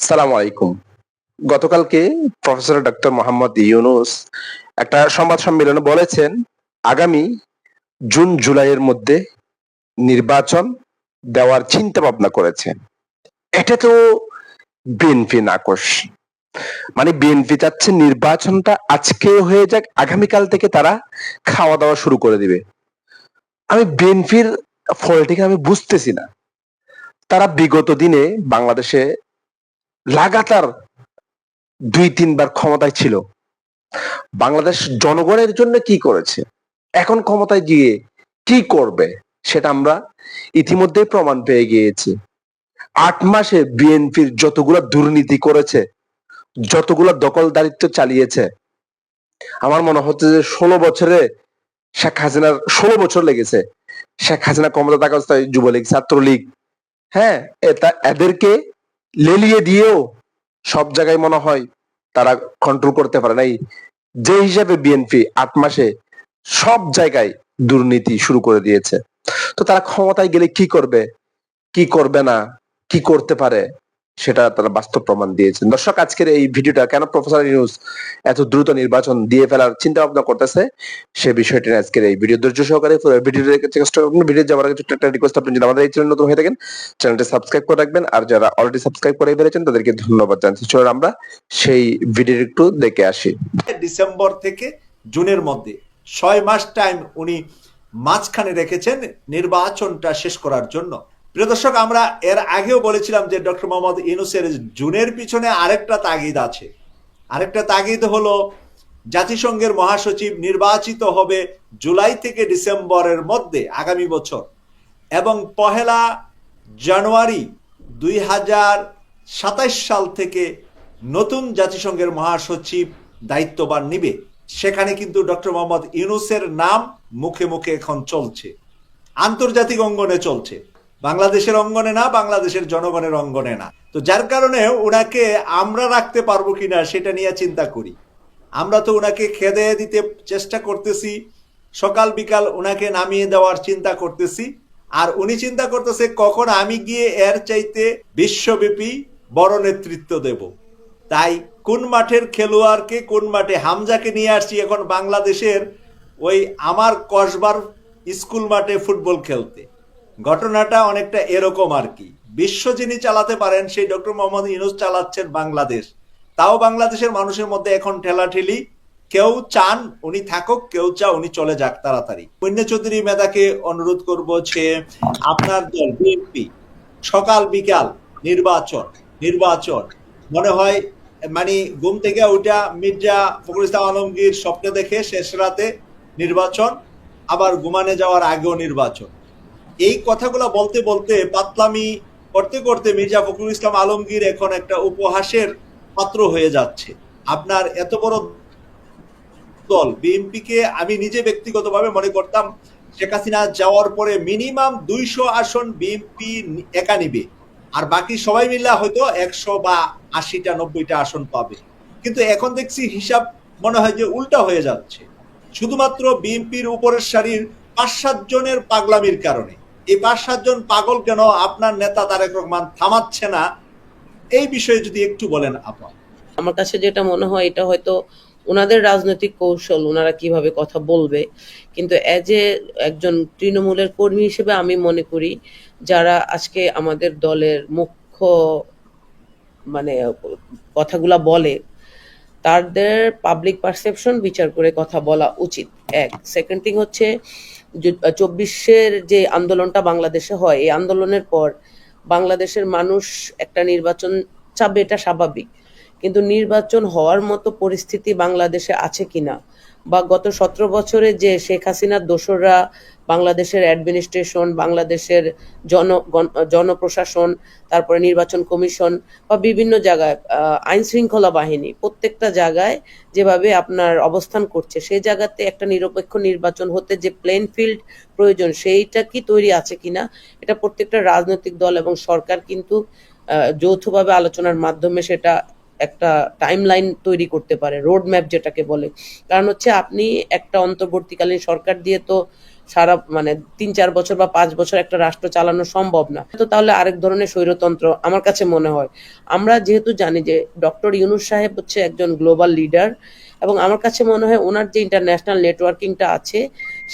সালাম আলাইকুম। গতকালকে প্রফেসর ডক্টর মোহাম্মদ ইউনুস একটা সংবাদ সম্মেলনে বলেছেন, আগামী জুন, জুলাইয়ের মধ্যে নির্বাচন দেওয়ার চিন্তা ভাবনা করেছেন। এটা তো বিএনপি নাকশ মানে বিএনপি চাচ্ছে নির্বাচনটা আজকে হয়ে যাক, আগামীকাল থেকে তারা খাওয়া দাওয়া শুরু করে দিবে। আমি বিএনপির ফলটিকে আমি বুঝতেছি না। তারা বিগত দিনে বাংলাদেশে লাগাতার দুই তিনবার ক্ষমতায় ছিল। বাংলাদেশ জনগণের জন্য কি করেছে? এখন ক্ষমতায় গিয়ে কি করবে? সেটা আমরা ইতিমধ্যে প্রমাণ পেয়ে গিয়েছি। আট মাসে বিএনপির যতগুলো দুর্নীতি করেছে, যতগুলো দখলদারিত্ব চালিয়েছে, আমার মনে হচ্ছে যে ষোলো বছরে শেখ হাসিনার, ষোলো বছর লেগেছে শেখ হাসিনা ক্ষমতা থাকা যুবলীগ, ছাত্রলীগ হ্যাঁ এটা- এদেরকে লেলিয়ে দিয়েও সব জায়গায় মনে হয় তারা কন্ট্রোল করতে পারে নাই যে হিসাবে বিএনপি আট মাসে সব জায়গায় দুর্নীতি শুরু করে দিয়েছে। তো তারা ক্ষমতায় গেলে কি করবে? কি করবে না? কি করতে পারে? সেটা তারা বাস্তব প্রমাণ দিয়েছেন। দর্শক, আজকের এই ভিডিওটা কেন প্রফেসর নিউজ এত দ্রুত নির্বাচন দিয়ে ফেলার চিন্তা ভাবনা করতেছে, সে বিষয়টি আজকের এই ভিডিও ধৈর্য সহকারে ভিডিও ভিডিও যাওয়ার আগে একটা রিকোয়েস্ট আপনি যদি আমাদের এই চ্যানেল নতুন হয়ে থাকেন, চ্যানেলটি সাবস্ক্রাইব করে রাখবেন। আর যারা অলরেডি সাবস্ক্রাইব করে ফেলেছেন, তাদেরকে ধন্যবাদ জানাচ্ছি। চলুন আমরা সেই ভিডিও একটু দেখে আসি। ডিসেম্বর থেকে জুনের মধ্যে ছয় মাস টাইম উনি মাঝখানে রেখেছেন নির্বাচনটা শেষ করার জন্য। প্রিয় দর্শক, আমরা এর আগেও বলেছিলাম যে ডক্টর মোহাম্মদ ইউনুসের জুনের পিছনে আরেকটা তাগিদ আছে। আরেকটা তাগিদ হলো, জাতিসংঘের মহাসচিব নির্বাচিত হবে জুলাই থেকে ডিসেম্বরের মধ্যে আগামী বছর এবং পহেলা জানুয়ারি দুই হাজার সাতাইশ সাল থেকে নতুন জাতিসংঘের মহাসচিব দায়িত্ববান নিবে। সেখানে কিন্তু ডক্টর মোহাম্মদ ইউনুসের নাম মুখে মুখে এখন চলছে। আন্তর্জাতিক অঙ্গনে চলছে। বাংলাদেশের অঙ্গনে না, বাংলাদেশের জনগণের অঙ্গনে না। তো যার কারণে ওনাকে আমরা রাখতে পারব কিনা সেটা নিয়ে চিন্তা করি। আমরা তো ওনাকে খেদে দিতে চেষ্টা করতেছি। সকাল বিকাল ওনাকে নামিয়ে দেওয়ার চিন্তা করতেছি। আর উনি চিন্তা করতেছে, কখন আমি গিয়ে এর চাইতে বিশ্বব্যাপী বড় নেতৃত্ব দেব। তাই কোন মাঠের খেলোয়াড়কে, কোন মাঠে হামজাকে নিয়ে আসছি এখন বাংলাদেশের ওই আমার কসবার স্কুল মাঠে ফুটবল খেলতে। ঘটনাটা অনেকটা এরকম আর কি। বিশ্ব যিনি চালাতে পারেন, সেই ডক্টর মোহাম্মদ ইউনুস চালাচ্ছেন বাংলাদেশ। তাও বাংলাদেশের মানুষের মধ্যে এখন ঠেলাঠেলি। কেউ চান উনি থাকুক, কেউ চা উনি চলে যাক তাড়াতাড়ি। পুণ্য চৌধুরী মেধাকে অনুরোধ করব যে আপনার দল, বিএনপি, সকাল বিকাল নির্বাচন নির্বাচন। মনে হয় মানে ঘুম থেকে উঠা মির্জা ফখরুল ইসলাম আলমগীর স্বপ্নে দেখে শেষ রাতে নির্বাচন, আবার ঘুমানে যাওয়ার আগেও নির্বাচন। এই কথাগুলো বলতে বলতে পাতলামি করতে করতে মির্জা ফখরুল ইসলাম আলমগীর এখন একটা উপহাসের পাত্র হয়ে যাচ্ছে। আপনার এত বড় দল, বিএনপিকে আমি নিজে ব্যক্তিগতভাবে মনে করতাম, শেখ হাসিনা যাওয়ার পরে মিনিমাম দুইশো আসন বিএনপি একা নিবে। আর বাকি সবাই মিলে হয়তো একশো বা আশিটা, নব্বইটা আসন পাবে। কিন্তু এখন দেখছি হিসাব মনে হয় যে উল্টা হয়ে যাচ্ছে। শুধুমাত্র বিএনপির উপরের সারির পাঁচ সাত জনের পাগলামির কারণে। এই পাঁচ, সাতজন পাগল কেন আপনার নেতা তারেক রহমান থামাচ্ছে না? এই বিষয়ে যদি একটু বলেন আপা। আমার কাছে যেটা মনে হয়, এটা হয়তো ওনাদের রাজনৈতিক কৌশল, ওনারা কীভাবে কথা বলবে। কিন্তু এজ এ একজন তৃণমূলের কর্মী হিসেবে আমি মনে করি, যারা আজকে আমাদের দলের মুখ্য মানে কথাগুলা বলে, তাদের পাবলিক পারসেপশন বিচার করে কথা বলা উচিত। এক সেকেন্ড থিং হচ্ছে চব্বিশের যে আন্দোলনটা বাংলাদেশে হয়, এই আন্দোলনের পর বাংলাদেশের মানুষ একটা নির্বাচন চাবে এটা স্বাভাবিক। কিন্তু নির্বাচন হওয়ার মতো পরিস্থিতি বাংলাদেশে আছে কিনা? বা গত সতেরো বছরে যে শেখ হাসিনার দোসররা বাংলাদেশের অ্যাডমিনিস্ট্রেশন, বাংলাদেশের জন জনপ্রশাসন, তারপরে নির্বাচন কমিশন বা বিভিন্ন জায়গায় আইন শৃঙ্খলা বাহিনী, প্রত্যেকটা জায়গায় যেভাবে আপনার অবস্থান করছে, সেই জায়গাতে একটা নিরপেক্ষ নির্বাচন হতে যে প্লেন ফিল্ড প্রয়োজন, সেইটা কি তৈরি আছে কিনা? এটা প্রত্যেকটা রাজনৈতিক দল এবং সরকার কিন্তু যৌথভাবে আলোচনার মাধ্যমে সেটা একটা টাইম লাইন তৈরি করতে পারে রোড ম্যাপ যেটাকে বলে। কারণ হচ্ছে আপনি একটা অন্তর্বর্তীকালীন সরকার দিয়ে তো সারা মানে তিন চার বছর বা পাঁচ বছর একটা রাষ্ট্র চালানো সম্ভব না। তো তাহলে আরেক ধরনের স্বৈরতন্ত্র আমার কাছে মনে হয়। আমরা যেহেতু জানি যে ডক্টর ইউনুস সাহেব হচ্ছে একজন গ্লোবাল লিডার এবং আমার কাছে মনে হয় ওনার যে ইন্টারন্যাশনাল নেটওয়ার্কিংটা আছে,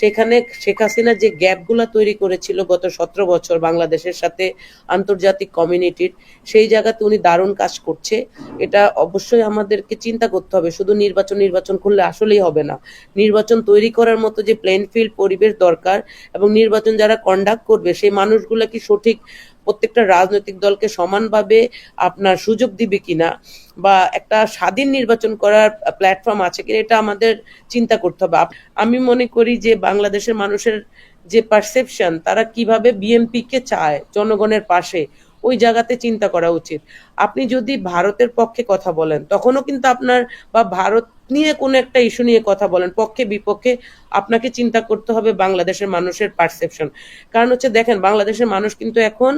সেখানে শেখ হাসিনা যে গ্যাপগুলো তৈরি করেছিল গত সতেরো বছর বাংলাদেশের সাথে আন্তর্জাতিক কমিউনিটির সেই জায়গাতে উনি দারুণ কাজ করছে। এটা অবশ্যই আমাদেরকে চিন্তা করতে হবে। শুধু নির্বাচন নির্বাচন করলে আসলেই হবে না। নির্বাচন তৈরি করার মতো যে প্লেন ফিল্ড পরিবেশ দরকার এবং নির্বাচন যারা কন্ডাক্ট করবে, সেই মানুষগুলো কি সঠিক প্রত্যেকটা রাজনৈতিক দলকে সমানভাবে আপনার সুযোগ দিবে কিনা বা একটা স্বাধীন নির্বাচন করার প্ল্যাটফর্ম আছে কিনা, এটা আমাদের চিন্তা করতে হবে। আমি মনে করি যে বাংলাদেশের মানুষের যে পারসেপশন তারা কীভাবে বিএনপি কে চায় জনগণের পাশে, ওই জায়গাতে চিন্তা করা উচিত। আপনি যদি ভারতের পক্ষে কথা বলেন, তখনও কিন্তু আপনার বা ভারত নিয়ে কোনো একটা ইস্যু নিয়ে কথা বলেন, পক্ষে, বিপক্ষে আপনাকে চিন্তা করতে হবে বাংলাদেশের মানুষের পারসেপশন কারণ হচ্ছে দেখেন, বাংলাদেশের মানুষ কিন্তু এখন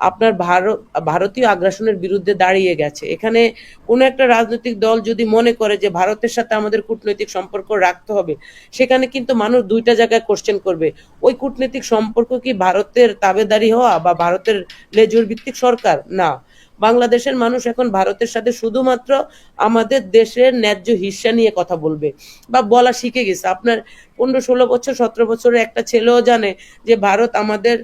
আপনার ভারত, ভারতীয় আগ্রাসনের বিরুদ্ধে দাঁড়িয়ে গেছে। এখানে কোনো একটা রাজনৈতিক দল যদি মনে করে যে ভারতের সাথে আমাদের কূটনৈতিক সম্পর্ক রাখতে হবে, সেখানে কিন্তু মানুষ দুইটা জায়গায় কোশ্চেন করবে। ওই কূটনৈতিক সম্পর্ক কি ভারতের তাবেদারি হওয়া বা ভারতের লেজুর ভিত্তিক সরকার? না। বাংলাদেশের মানুষ এখন ভারতের সাথে শুধুমাত্র আমাদের দেশের ন্যায্য হিস্সা নিয়ে কথা বলবে বা বলা শিখে গেছে। আপনার পনেরো, ষোলো বছর, সতেরো বছরের একটা ছেলেও জানে যে ভারত আমাদের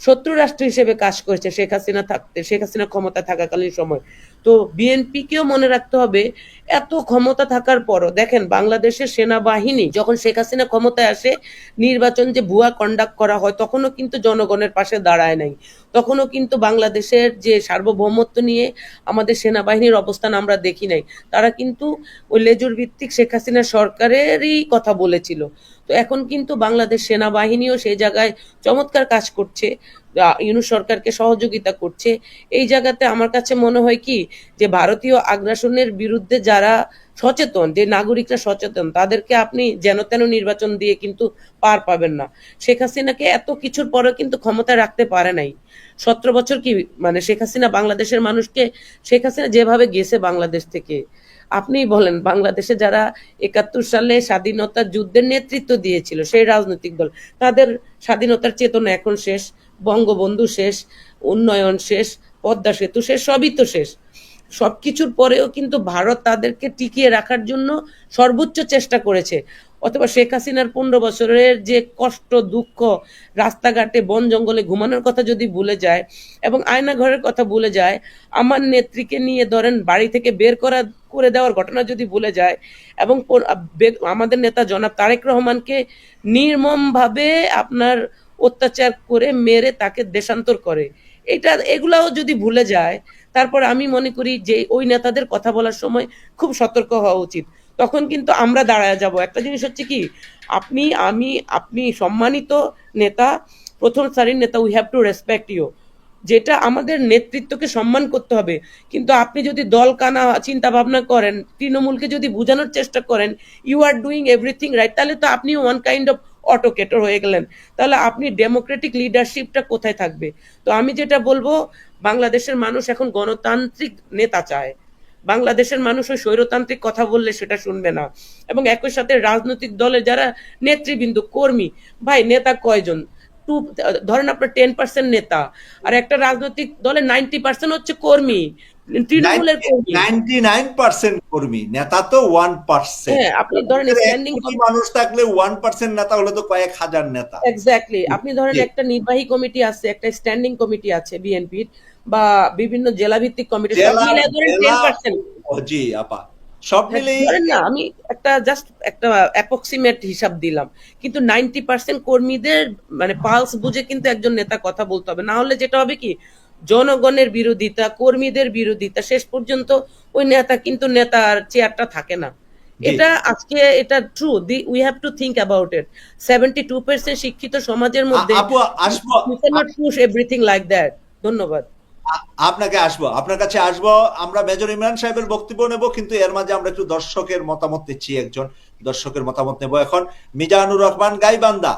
শত্রু রাষ্ট্র হিসেবে কাজ করেছে, শেখ হাসিনা থাকতে, শেখ হাসিনা ক্ষমতা থাকাকালীন সময়। তো বিএনপিকেও মনে রাখতে হবে এত ক্ষমতা থাকার পরও, দেখেন বাংলাদেশের সেনাবাহিনী যখন শেখ হাসিনা ক্ষমতায় আসে, নির্বাচন যে ভুয়া কন্ডাক্ট করা হয়, তখনও কিন্তু জনগণের পাশে দাঁড়ায় নাই। তখনও কিন্তু বাংলাদেশের যে সার্বভৌমত্ব নিয়ে আমাদের সেনাবাহিনীর অবস্থান আমরা দেখি নাই। তারা কিন্তু ওই লেজুর ভিত্তিক শেখ হাসিনা সরকারেরই কথা বলেছিল। তো এখন কিন্তু বাংলাদেশ সেনাবাহিনীও সেই জায়গায় চমৎকার কাজ করছে। আহ, ইউনূস সরকারকে সহযোগিতা করছে। এই জায়গাতে আমার কাছে মনে হয় কি যে ভারতীয় আগ্রাসনের বিরুদ্ধে যারা সচেতন যে নাগরিকরা সচেতন তাদেরকে আপনি যেন তেন নির্বাচন দিয়ে কিন্তু পার পাবেন না। শেখ হাসিনাকে এত কিছুর পরে কিন্তু ক্ষমতা রাখতে পারে নাই। সতেরো বছর কি মানে শেখ হাসিনা বাংলাদেশের মানুষকে শেখ হাসিনা যেভাবে গেছে বাংলাদেশ থেকে আপনিই বলেন, বাংলাদেশে যারা একাত্তর সালে স্বাধীনতা যুদ্ধের নেতৃত্ব দিয়েছিল, সেই রাজনৈতিক দল, তাদের স্বাধীনতার চেতনা এখন শেষ, বঙ্গবন্ধু শেষ, উন্নয়ন শেষ, পদ্মা সেতু শেষ, সবই তো শেষ। সবকিছুর পরেও কিন্তু ভারত তাদেরকে টিকিয়ে রাখার জন্য সর্বোচ্চ চেষ্টা করেছে। অথবা শেখ হাসিনার পনেরো বছরের যে কষ্ট, দুঃখ, রাস্তাঘাটে বন জঙ্গলে ঘুমানোর কথা যদি ভুলে যায় এবং আয়না ঘরের কথা ভুলে যায়, আমার নেত্রীকে নিয়ে ধরেন বাড়ি থেকে বের করা, করে দেওয়ার ঘটনা যদি ভুলে যায় এবং আমাদের নেতা জনাব তারেক রহমানকে নির্মমভাবে আপনার অত্যাচার করে মেরে তাকে দেশান্তর করে। এটা, এগুলাও যদি ভুলে যায়, তারপর আমি মনে করি যে ওই নেতাদের কথা বলার সময় খুব সতর্ক হওয়া উচিত। তখন কিন্তু আমরা দাঁড়ায় যাব। একটা জিনিস হচ্ছে কি, আপনি, আমি, আপনি সম্মানিত নেতা, প্রথম সারির নেতা we have to respect you যেটা আমাদের নেতৃত্বকে সম্মান করতে হবে। কিন্তু আপনি যদি দল কানা চিন্তা ভাবনা করেন, তৃণমূলকে যদি বোঝানোর চেষ্টা করেন you are doing everything right তাহলে তো আপনি ওয়ান কাইন্ড অফ অটোকেটর হয়ে গেলেন। তাহলে আপনি ডেমোক্রেটিক লিডারশিপটা কোথায় থাকবে? তো আমি যেটা বলব, বাংলাদেশের মানুষ এখন গণতান্ত্রিক নেতা চায়। বাংলাদেশের মানুষ ওই স্বৈরতান্ত্রিক কথা বললে সেটা শুনবে না। এবং একই সাথে রাজনৈতিক দলের যারা নেতৃবৃন্দ কর্মী ভাই নেতা কয়জন? টু ধরেন আপনার টেন পার্সেন্ট নেতা আর একটা রাজনৈতিক দলের নাইনটি পার্সেন্ট হচ্ছে কর্মী। তৃণমূলের কর্মী। নাইনটি নাইন পার্সেন্ট কর্মী নেতা তো ওয়ান পার্সেন্ট। হ্যাঁ আপনি ধরেন স্ট্যান্ডিং মানুষ থাকলে ওয়ান পার্সেন্ট নেতা হলে তো কয়েক হাজার নেতা। এক্স্যাক্টলি আপনি ধরেন একটা নির্বাহী কমিটি আছে একটা স্ট্যান্ডিং কমিটি আছে বিএনপির। বা বিভিন্ন জেলা ভিত্তিক কমিটি জি আপা। সব মিলেই না আমি একটা জাস্ট একটা অ্যাপ্রক্সিমেট হিসাব দিলাম। কিন্তু নাইনটি পার্সেন্ট কর্মীদের মানে পালস বুঝে কিন্তু একজন নেতা কথা বলতে হবে। না হলে যেটা হবে কি জনগণের বিরোধিতা কর্মীদের বিরোধিতা শেষ পর্যন্ত ওই নেতা কিন্তু নেতার চেয়ারটা থাকে না। এটা আজকে এটা true the we have to think about it seventy two percent শিক্ষিত সমাজের মধ্যে এভরিথিং লাইক দ্যাট ধন্যবাদ। আপনাকে আসব, আপনার কাছে আসব, আমরা মেজর ইমরান সাহেবের বক্তব্য নেব, কিন্তু এর মাঝে আমরা একটু দর্শকের মতামত নিচ্ছি একজন দর্শকের মতামত নেব এখন। মিজানুর রহমান গাইবান্দা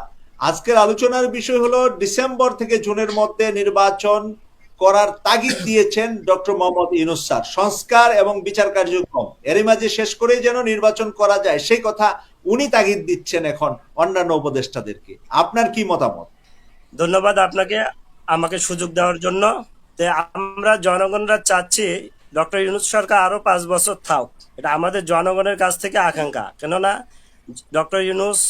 আজকের আলোচনার বিষয় হলো ডিসেম্বর থেকে জুনের মধ্যে নির্বাচন করার তাগিদ দিয়েছেন ডক্টর মোহাম্মদ ইউনুস স্যার। সংস্কার এবং বিচার কার্যক্রম, এরই মাঝে শেষ করেই যেন নির্বাচন করা যায়, সেই কথা উনি তাগিদ দিচ্ছেন এখন অন্যান্য উপদেষ্টাদেরকে। আপনার কি মতামত? ধন্যবাদ আপনাকে, আমাকে সুযোগ দেওয়ার জন্য। তে আমরা জনগণরা চাচ্ছি, ডক্টর ইউনুস সরকার আরও পাঁচ বছর থাক। এটা আমাদের জনগণের কাছ থেকে আকাঙ্ক্ষা। কেননা, ডক্টর ইউনুস,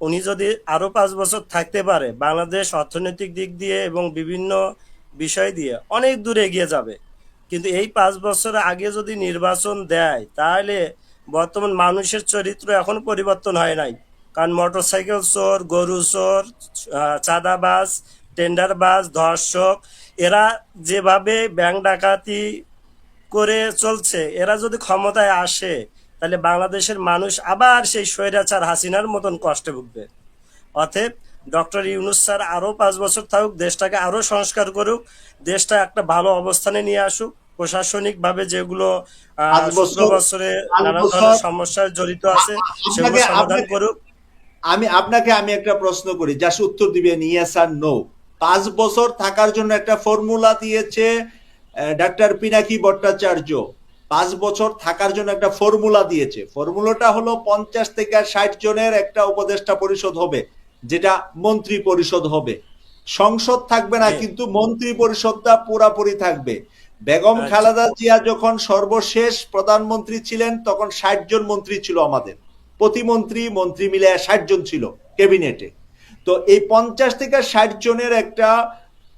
উনি যদি আরও পাঁচ বছর থাকতে পারে, বাংলাদেশ অর্থনৈতিক দিক দিয়ে এবং বিভিন্ন বিষয় দিয়ে অনেক দূরে এগিয়ে যাবে। কিন্তু এই পাঁচ বছর আগে যদি নির্বাচন দেয়, তাহলে বর্তমান মানুষের চরিত্র এখন পরিবর্তন হয় নাই। কারণ মোটরসাইকেল চোর, গরু চোর চাঁদাবাজ, টেন্ডারবাজ, ধর্ষক এরা যেভাবে ব্যাংক ডাকাতি করে চলছে এরা যদি ক্ষমতায় আসে তাহলে বাংলাদেশের মানুষ আবার সেই স্বৈরাচার হাসিনার মতন কষ্টে ভুগবে। অতএব ডক্টর ইউনুস স্যার আরও পাঁচ বছর থাকুক দেশটাকে আরও সংস্কার করুক দেশটা একটা ভালো অবস্থানে নিয়ে আসুক প্রশাসনিক ভাবে যেগুলো বছর- নানা ধরনের সমস্যায় জড়িত আছে সেগুলো সমাধান করুক। আমি আপনাকে আমি একটা প্রশ্ন করি যা উত্তর দিবেন ইয়েস আর নো পাঁচ বছর থাকার জন্য একটা ফর্মুলা দিয়েছে ডাক্তার পিনাকি ভট্টাচার্য। পাঁচ বছর থাকার জন্য একটা ফর্মুলা দিয়েছে। ফর্মুলাটা হলো পঞ্চাশ থেকে ষাট জনের একটা উপদেষ্টা পরিষদ হবে যেটা মন্ত্রী পরিষদ হবে। সংসদ থাকবে না কিন্তু মন্ত্রী পরিষদটা পুরাপুরি থাকবে। বেগম আচ্ছা। খালেদা জিয়া যখন সর্বশেষ প্রধানমন্ত্রী ছিলেন তখন ষাট জন মন্ত্রী ছিল আমাদের। প্রতিমন্ত্রী মন্ত্রী মিলে ষাট জন ছিল ক্যাবিনেটে। তো এই পঞ্চাশ থেকে ষাট জনের একটা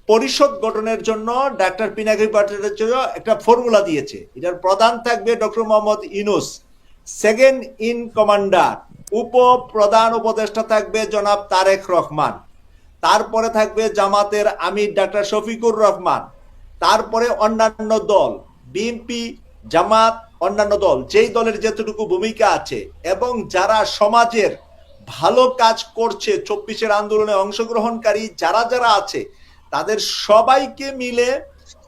পরিষদ গঠনের জন্য ডাক্তার পিনাকি ভট্টাচার্য একটা ফর্মুলা দিয়েছে। এটার প্রধান থাকবে doctor Mohammad Yunus, second in commander, উপ প্রধান উপদেষ্টা থাকবে জনাব তারেক রহমান, তারপরে থাকবে জামাতের আমির ডাক্তার শফিকুর রহমান, তারপরে অন্যান্য দল, বিএনপি, জামাত, অন্যান্য দল, যেই দলের যেতটুকু ভূমিকা আছে, এবং যারা সমাজের ভালো কাজ করছে চব্বিশের আন্দোলনে অংশগ্রহণকারী যারা যারা আছে, তাদের সবাইকে মিলে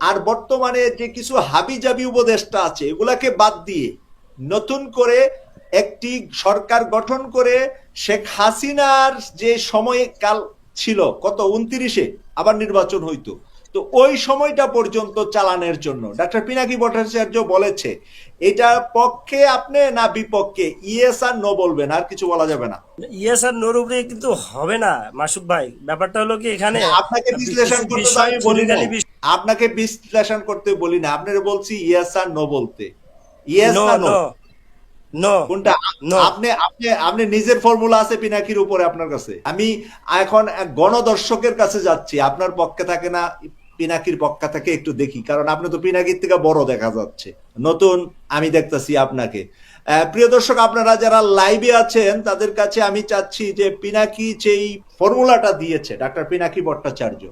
আর বর্তমানে যে কিছু হাবিজাবি উপদেষ্টা আছে, এগুলাকে বাদ দিয়ে নতুন করে একটি সরকার গঠন করে শেখ হাসিনার যে সময়কাল ছিল, কত, উনত্রিশে, আবার নির্বাচন হইতো। তো ওই সময়টা পর্যন্ত চালানোর জন্য। ডাক্তার পিনাকি ভট্টাচার্য বলেছে এটা পক্ষে আপনি না বিপক্ষে? ইয়েস আর নো বলবেন আর কিছু বলা যাবে না। ইয়েস আর নোর উপরে কিন্তু হবে না মাসুক ভাই। ব্যাপারটা হলো কি এখানে আপনাকে বিশ্লেষণ করতে আমি বলি না আপনাকে বিশ্লেষণ করতে বলি না আপনারা বলছি ইয়েস আর নো বলতে। Yes no no no? কোনটা? আপনি আপনি আপনি নিজের ফর্মুলা আছে পিনাকির উপরে আপনার কাছে। আমি এখন গণদর্শকের কাছে যাচ্ছি আপনার পক্ষে থাকে না পিনাকির থেকে একটু দেখি, কারণ আপনি তো পিনাকির থেকে বড় দেখা যাচ্ছে। নতুন, আমি দেখতেছি আপনাকে। প্রিয় দর্শক, আপনারা যারা লাইভে আছেন, তাদের কাছে আমি চাচ্ছি যে পিনাকি যেই ফর্মুলাটা দিয়েছে, ডাক্তার পিনাকি ভট্টাচার্য,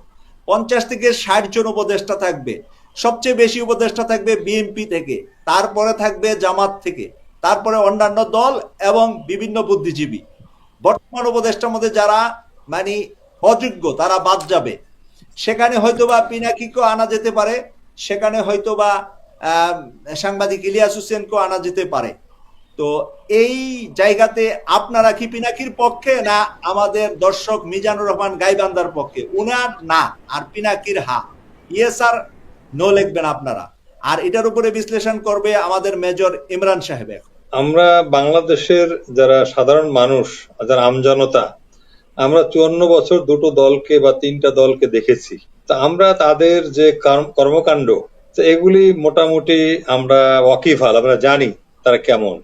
পঞ্চাশ থেকে ষাট জন উপদেষ্টা থাকবে। সবচেয়ে বেশি উপদেষ্টা থাকবে বিএনপি থেকে, তারপরে থাকবে জামাত থেকে, তারপরে অন্যান্য দল এবং বিভিন্ন বুদ্ধিজীবী। বর্তমান উপদেষ্টার মধ্যে যারা মানে অযোগ্য, তারা বাদ যাবে। সেখানে হয়তোবা পিনাকিকেও আনা যেতে পারে, সেখানে হয়তোবা সাংবাদিক ইলিয়াস হোসেনকেও আনা যেতে পারে। তো এই জায়গাতে আপনারা কি পিনাকির পক্ষে না আমাদের দর্শক মিজানুর রহমান গাইবান্দার পক্ষে? উনার না, আর পিনাকির হা। ইয়ে স্যার নো লিখবেন আপনারা। আর এটার উপরে বিশ্লেষণ করবে আমাদের মেজর ইমরান সাহেব আমরা বাংলাদেশের যারা সাধারণ মানুষ, যারা আমজনতা আমরা চুয়ান্ন বছর দুটো দলকে বা তিনটা দলকে দেখেছি। তা আমরা তাদের যে কর্মকাণ্ড, তো এগুলি মোটামুটি আমরা ওয়াকিফাল আমরা জানি তারা কেমন।